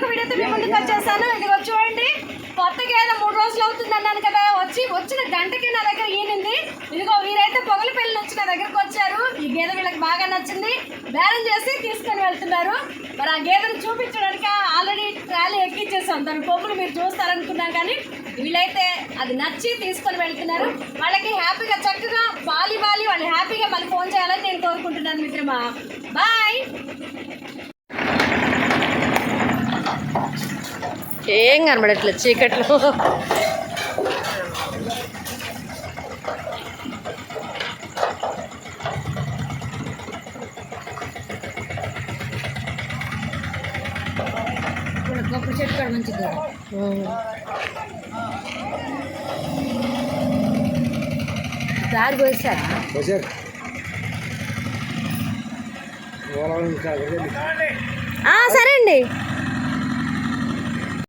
మరొక వీడియోతో మీ ముందుకు వచ్చేసాను. ఇదిగో చూడండి. కొత్త గేదె మూడు రోజులు అవుతుంది అన్నాను కదా. వచ్చి వచ్చిన గంటకి నా దగ్గర ఈనింది. ఇదిగో వీరైతే పొగల పెళ్ళి నుంచి నా దగ్గరకు వచ్చారు. ఈ గేదె వీళ్ళకి బాగా నచ్చింది. బేరం చేసి తీసుకొని వెళ్తున్నారు. మరి ఆ గేదెను చూపించడానికి ఆల్రెడీ ట్రాలీ ఎక్కించేసాం దాని కొమ్ములు మీరు చూస్తారనుకున్నాను కానీ వీళ్ళైతే అది నచ్చి తీసుకొని వెళ్తున్నారు. వాళ్ళకి హ్యాపీగా చక్కగా బాలి బాలి వాళ్ళు హ్యాపీగా మళ్ళీ ఫోన్ చేయాలని నేను కోరుకుంటున్నాను మిత్రమా. బాయ్! ఏం కనబడట్లేదు చీకట్లో. కొబ్బరి చెట్టు కూడా ఉమ్. దారి పోసారా సరే అండి.